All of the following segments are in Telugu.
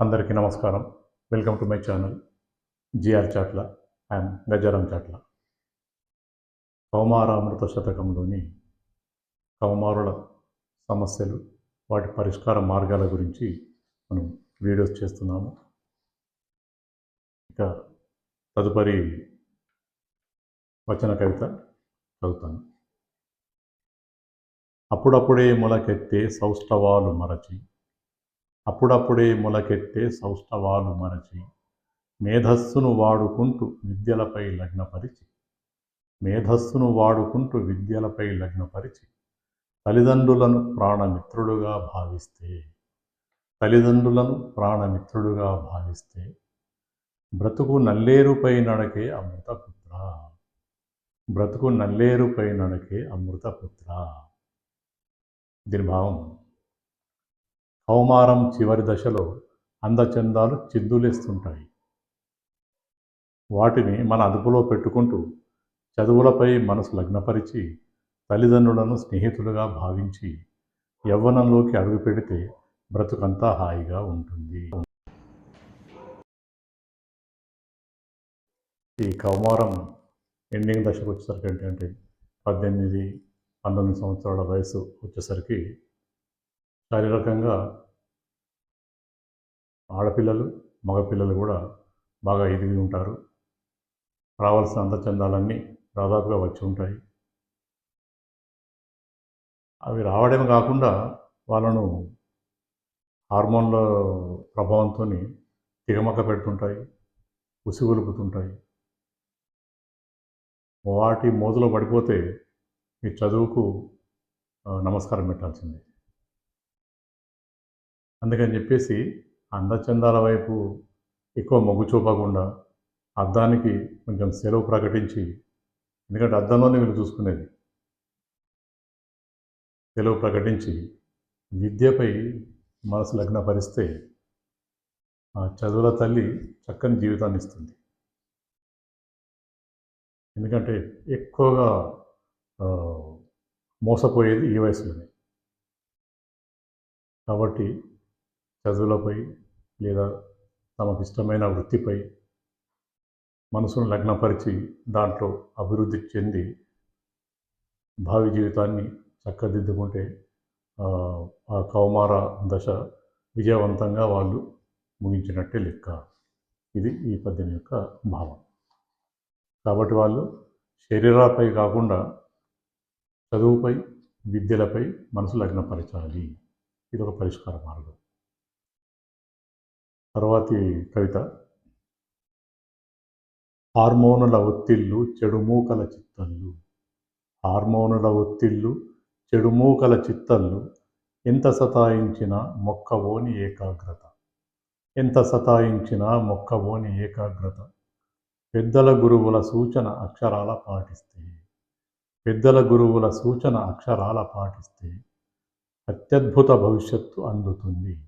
అందరికీ నమస్కారం. Welcome to my channel GR Chatla and Gajaram Chatla. కౌమారామృత శతకంలోని కౌమారుల సమస్యలు వాటి పరిష్కార మార్గాల గురించి మనం వీడియోస్ చేస్తున్నాము. ఇక తదుపరి వచన కవిత చదువుతాను. అప్పుడప్పుడే మొలకెత్తే సౌష్ఠవాలు మరచి అప్పుడప్పుడే మొలకెత్తే సౌష్ఠవాలు మరచి మేధస్సును వాడుకుంటూ విద్యలపై లగ్నపరిచి. మేధస్సును వాడుకుంటూ విద్యలపై లగ్నపరిచి. తల్లిదండ్రులను ప్రాణమిత్రుడుగా భావిస్తే. తల్లిదండ్రులను ప్రాణమిత్రుడుగా భావిస్తే. బ్రతుకు నల్లేరుపై నడకే అమృతపుత్ర. బ్రతుకు నల్లేరుపై నడకే అమృతపుత్ర. దీని భావం కౌమారం చివరి దశలో అందచందాలు చిద్దులేస్తుంటాయి. వాటిని మన అదుపులో పెట్టుకుంటూ చదువులపై మనసు లగ్నపరిచి తల్లిదండ్రులను స్నేహితులుగా భావించి యవ్వనంలోకి అడుగు పెడితే బ్రతుకంతా హాయిగా ఉంటుంది. ఈ కౌమారం ఎండింగ్ దశకు వచ్చేసరికి ఏంటంటే పద్దెనిమిది పంతొమ్మిది సంవత్సరాల వయసు వచ్చేసరికి శారీరకంగా ఆడపిల్లలు మగపిల్లలు కూడా బాగా ఎదిగి ఉంటారు. రావాల్సిన అందచందాలన్నీ దాదాపుగా వచ్చి ఉంటాయి. అవి రావడమే కాకుండా వాళ్ళను హార్మోన్ల ప్రభావంతో తిగమక పెడుతుంటాయి ఉసిగొలుపుతుంటాయి. వాటి మోజులో పడిపోతే మీ చదువుకు నమస్కారం పెట్టాల్సిందే. అందుకని చెప్పేసి అందచందాల వైపు ఎక్కువ మొగ్గు చూపకుండా అద్దానికి కొంచెం సెలవు ప్రకటించి ఎందుకంటే అద్దంలోనే వీళ్ళు చూసుకునేది. సెలవు ప్రకటించి విద్యపై మనసు లగ్నపరిస్తే ఆ చదువుల తల్లి చక్కని జీవితాన్ని ఇస్తుంది. ఎందుకంటే ఎక్కువగా మోసపోయేది ఈ వయసులోనే. కాబట్టి చదువులపై లేదా తమకు ఇష్టమైన వృత్తిపై మనసును లగ్నపరిచి దాంట్లో అభివృద్ధి చెంది భావి జీవితాన్ని చక్కదిద్దుకుంటే ఆ, కౌమార దశ విజయవంతంగా వాళ్ళు ముగించినట్టే లెక్క. ఇది ఈ పద్యం యొక్క భావం. కాబట్టి వాళ్ళు శరీరాలపై కాకుండా చదువుపై విద్యలపై మనసు లగ్నపరచాలి. ఇది ఒక పరిష్కార మార్గం. తర్వాతి కవిత. హార్మోనుల ఒత్తిళ్ళు చెడుమూకల చిత్తళ్ళు. హార్మోనుల ఒత్తిళ్ళు చెడుమూకల చిత్తళ్ళు. ఎంత సతాయించినా మొక్కవోని ఏకాగ్రత. ఎంత సతాయించినా మొక్కవోని ఏకాగ్రత. పెద్దల గురువుల సూచన అక్షరాల పాటిస్తే. పెద్దల గురువుల సూచన అక్షరాల పాటిస్తే. అత్యద్భుత భవిష్యత్తు అందుతుంది.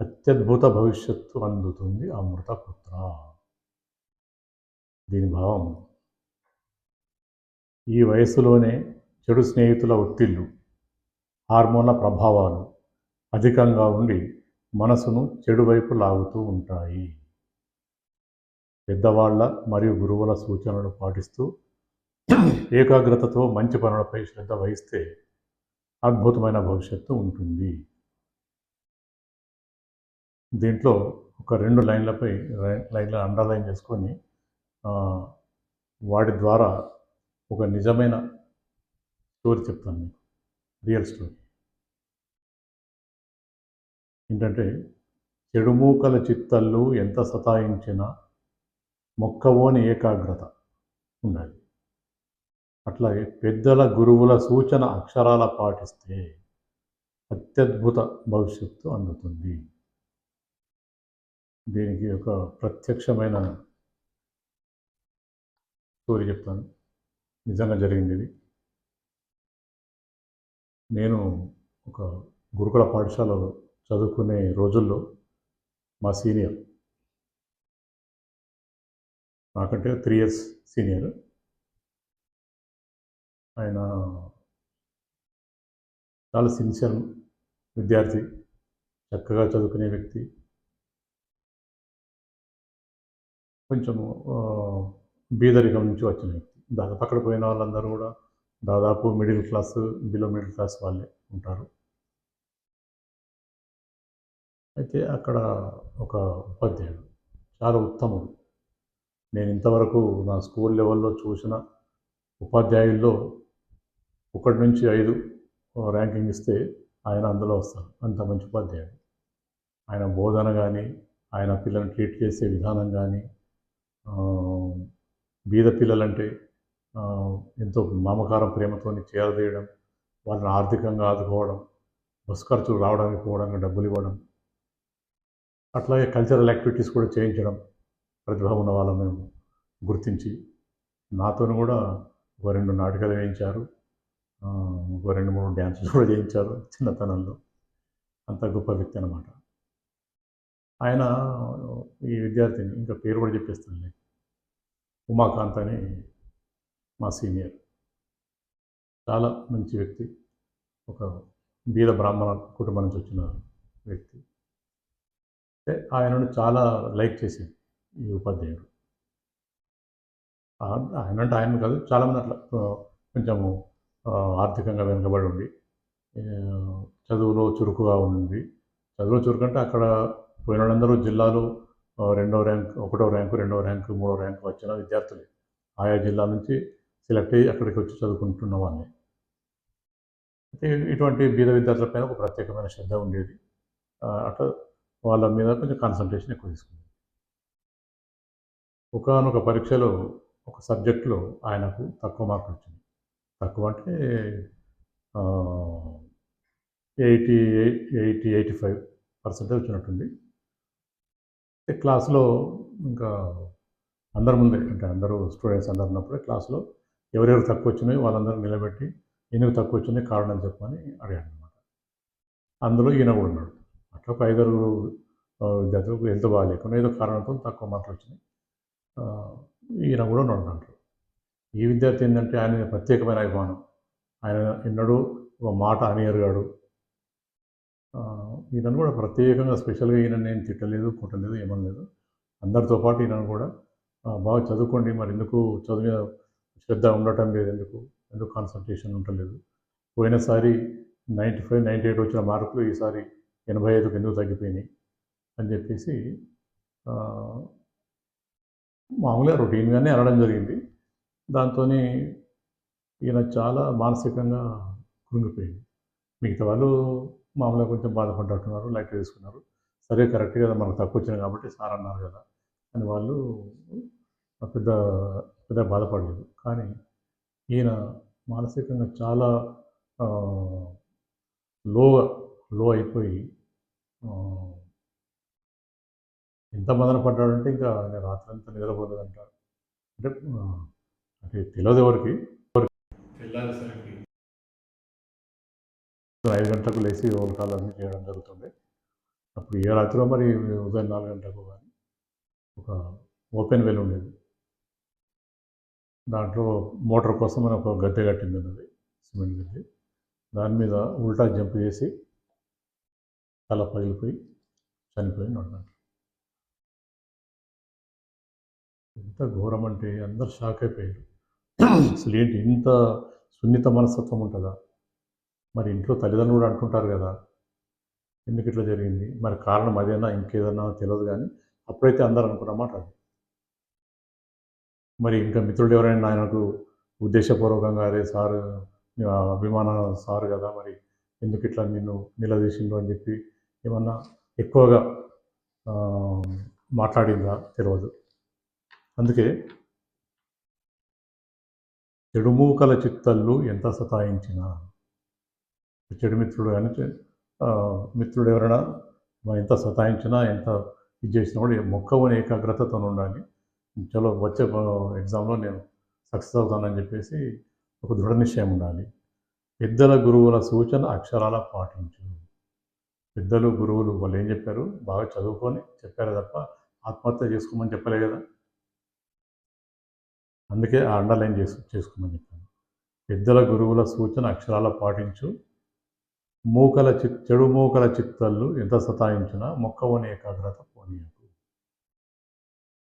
అత్యద్భుత భవిష్యత్తు అందుతుంది అమృతపుత్ర దీని భావం ఈ వయసులోనే చెడు స్నేహితుల ఒత్తిళ్ళు హార్మోన్ల ప్రభావాలు అధికంగా ఉండి మనసును చెడు వైపు లాగుతూ ఉంటాయి. పెద్దవాళ్ళ మరియు గురువుల సూచనలు పాటిస్తూ ఏకాగ్రతతో మంచి పనులపై శ్రద్ధ వహిస్తే అద్భుతమైన భవిష్యత్తు ఉంటుంది. దీంట్లో ఒక రెండు లైన్లపై లైన్ల అండర్లైన్ చేసుకొని వాటి ద్వారా ఒక నిజమైన స్టోరీ చెప్తాను మీకు. Real story. ఏంటంటే చెడుమూకల చిత్తళ్ళు ఎంత సతాయించినా మొక్కవోని ఏకాగ్రత ఉండాలి. అట్లాగే పెద్దల గురువుల సూచన అక్షరాల పాటిస్తే అత్యద్భుత భవిష్యత్తు అందుతుంది. దీనికి ఒక ప్రత్యక్షమైన స్టోరీ చెప్తాను. నిజంగా జరిగింది ఇది. నేను ఒక గురుకుల పాఠశాలలో చదువుకునే రోజుల్లో మా సీనియర్ నాకంటే త్రీ ఇయర్స్ సీనియర్ ఆయన చాలా సిన్సియర్ విద్యార్థి చక్కగా చదువుకునే వ్యక్తి కొంచెము బీదరికం నుంచి వచ్చిన వ్యక్తి. దాదాపు అక్కడ పోయిన వాళ్ళందరూ కూడా దాదాపు middle class below middle class వాళ్ళే ఉంటారు. అయితే అక్కడ ఒక ఉపాధ్యాయుడు చాలా ఉత్తముడు. నేను ఇంతవరకు నా స్కూల్ లెవెల్లో చూసిన ఉపాధ్యాయుల్లో ఒకటి నుంచి ఐదు ర్యాంకింగ్ ఇస్తే ఆయన అందులో వస్తారు. అంత మంచి ఉపాధ్యాయుడు. ఆయన బోధన కానీ ఆయన పిల్లల్ని ట్రీట్ చేసే విధానం కానీ బీద పిల్లలంటే ఎంతో మమకారం ప్రేమతో చేరదీయడం వాళ్ళని ఆర్థికంగా ఆదుకోవడం బస్సు ఖర్చులు రావడానికి పోవడానికి డబ్బులు ఇవ్వడం అట్లాగే కల్చరల్ యాక్టివిటీస్ కూడా చేయించడం ప్రతిభ ఉన్న వాళ్ళని గుర్తించి నాతోను కూడా ఒక రెండు నాటకాలు వేయించారు. ఒక రెండు మూడు డ్యాన్సులు కూడా చేయించారు చిన్నతనంలో. అంత గొప్ప వ్యక్తి అనమాట ఆయన ఈ విద్యార్థిని ఇంకా పేరు కూడా చెప్పేస్తాను ఉమాకాంత్ అని మా సీనియర్. చాలా మంచి వ్యక్తి. ఒక బీద బ్రాహ్మణ కుటుంబం నుంచి వచ్చిన వ్యక్తి. అంటే ఆయనను చాలా లైక్ చేసింది ఈ ఉపాధ్యాయుడు. ఆయన అంటే ఆయన కాదు చాలామంది అట్లా కొంచెము ఆర్థికంగా వెనుకబడి ఉండి చదువులో చురుకుగా ఉంది చదువులో చురుకు అంటే అక్కడ పోయిన వాళ్ళందరూ జిల్లాలో రెండో ర్యాంక్ ఒకటో ర్యాంకు రెండో ర్యాంకు మూడో ర్యాంకు వచ్చిన విద్యార్థులే. ఆయా జిల్లా నుంచి సెలెక్ట్ అయ్యి అక్కడికి వచ్చి చదువుకుంటున్న వాళ్ళే. అయితే ఇటువంటి బీద విద్యార్థులపైన ఒక ప్రత్యేకమైన శ్రద్ధ ఉండేది. అట్లా వాళ్ళ మీద కొంచెం కాన్సన్ట్రేషన్ ఎక్కువ తీసుకుంది ఒకనొక పరీక్షలో ఒక సబ్జెక్టులో ఆయనకు తక్కువ మార్కులు వచ్చింది తక్కువ అంటే eighty eight eighty eighty five percentage వచ్చినట్టుంది. క్లాస్లో ఇంకా అందరి ముందే అంటే అందరూ స్టూడెంట్స్ అందరు ఉన్నప్పుడే క్లాస్లో ఎవరెవరు తక్కువ వచ్చినాయో వాళ్ళందరూ నిలబెట్టి ఎందుకు తక్కువ వచ్చినాయి కారణం చెప్పమని అడిగాను అనమాట అందులో ఈయన కూడా ఉన్నాడు. అట్లా ఒక ఐదారు విద్యార్థులకు హెల్త్ బాగాలేకుండా ఏదో కారణంతో తక్కువ మార్కులు వచ్చినాయి. ఈయన కూడా ఉన్నాడు దాంట్లో. ఈ విద్యార్థి ఏంటంటే ఆయన ప్రత్యేకమైన అభిమానం. ఆయన ఎన్నడూ ఒక మాట అనియరుగాడు ఈయనను కూడా ప్రత్యేకంగా స్పెషల్గా ఈయన నేను తిట్టలేదు కొట్టలేదు ఏమనలేదు. అందరితో పాటు ఈయనను కూడా బాగా చదువుకోండి మరి ఎందుకు చదువు మీద శ్రద్ధ ఉండటం లేదు ఎందుకు ఎందుకు కాన్సన్ట్రేషన్ ఉండలేదు? పోయినసారి నైంటీ ఫైవ్ నైంటీ ఎయిట్ వచ్చిన మార్కులు ఈసారి ఎనభై ఐదుకు ఎందుకు తగ్గిపోయినాయి అని చెప్పేసి మామూలుగా రొటీన్గానే అనడం జరిగింది. దాంతో ఈయన చాలా మానసికంగా కృంగిపోయింది. మిగతా వాళ్ళు మామూలుగా కొంచెం బాధపడ్డట్టున్నారు లైట్ తీసుకున్నారు సరే కరెక్ట్ కదా మనకు తక్కువ వచ్చినాయి కాబట్టి సార్ అన్నారు కదా అని వాళ్ళు పెద్ద పెద్ద బాధపడలేదు. కానీ ఈయన మానసికంగా చాలా లోగా లో అయిపోయి ఎంత మదన పడ్డాడంటే ఇంకా ఆయన రాత్రంతా నిద్రపోలేదంట. అంటే అంటే తెలియదు ఎవరికి. ఐదు గంటలకు లేచి రోల్ కాల్ అన్నీ చేయడం జరుగుతుండే అప్పుడు ఏ రాత్రిలో మరి ఉదయం నాలుగు గంటలకు కానీ ఒక ఓపెన్ వెల్ ఉండేది. దాంట్లో మోటార్ కోసం అని ఒక గద్దె కట్టింది ఉన్నది సిమెంట్ గద్దె. దాని మీద ఉల్టా జంప్ చేసి తల పగిలిపోయి చనిపోయి ఉన్నాడు ఎంత ఘోరం అంటే అందరు షాక్ అయిపోయారు. అసలు ఏంటి ఇంత సున్నిత మనస్తత్వం ఉంటుందా? మరి ఇంట్లో తల్లిదండ్రులు కూడా అంటుంటారు కదా ఎందుకు ఇట్లా జరిగింది? మరి కారణం అదేనా? ఇంకేదన్నా తెలియదు కానీ అప్పుడైతే అందరు అనుకున్నమాట అది. మరి ఇంకా మిత్రుడు ఎవరైనా ఆయనకు ఉద్దేశపూర్వకంగా అరే సార్ అభిమాన సార్ కదా మరి ఎందుకు ఇట్లా నిన్ను నిలదీసిండు అని చెప్పి ఏమన్నా ఎక్కువగా మాట్లాడిందా? తెలియదు అందుకే చెడుమూకల చిత్తళ్ళు ఎంత సతాయించినా చెడు మిత్రుడు కానీ మిత్రుడు ఎవరైనా ఎంత సతాయించినా ఎంత ఇది చేసినా కూడా మొక్కవని ఏకాగ్రతతో ఉండాలి. చలో వచ్చే ఎగ్జామ్లో నేను సక్సెస్ అవుతానని చెప్పేసి ఒక దృఢ నిశ్చయం ఉండాలి. పెద్దల గురువుల సూచన అక్షరాల పాటించు. పెద్దలు గురువులు వాళ్ళు ఏం చెప్పారు? బాగా చదువుకొని చెప్పారు తప్ప ఆత్మహత్య చేసుకోమని చెప్పలే కదా. అందుకే ఆ అండర్లైన్ చేసు చేసుకోమని చెప్పాను. పెద్దల గురువుల సూచన అక్షరాల పాటించు. మూకల చి చెడు మూకల చిత్తళ్ళు ఎంత సతాయించినా మొక్కవని ఏకాగ్రత పోనీయకు.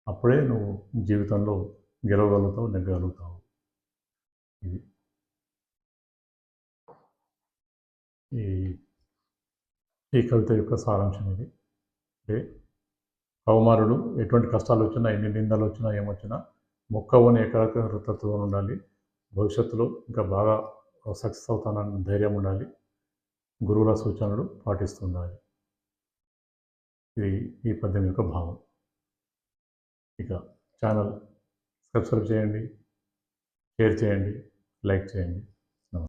అప్పుడే నువ్వు జీవితంలో గెలవగలుగుతావు నెగ్గగలుగుతావు. ఇది. ఈ ఈ కవిత యొక్క సారాంశం ఇది. అంటే కౌమారుడు ఎటువంటి కష్టాలు వచ్చినా ఎన్ని నిందలు వచ్చినా ఏమొచ్చినా మొక్కవని ఏకాగ్రతతో ఉండాలి. భవిష్యత్తులో ఇంకా బాగా సక్సెస్ అవుతానని ధైర్యం ఉండాలి. గురువుల సూచనలు పాటిస్తుండాలి. ఇది ఈ పద్యం యొక్క భావం. ఇక ఛానల్ సబ్స్క్రైబ్ చేయండి షేర్ చేయండి లైక్ చేయండి.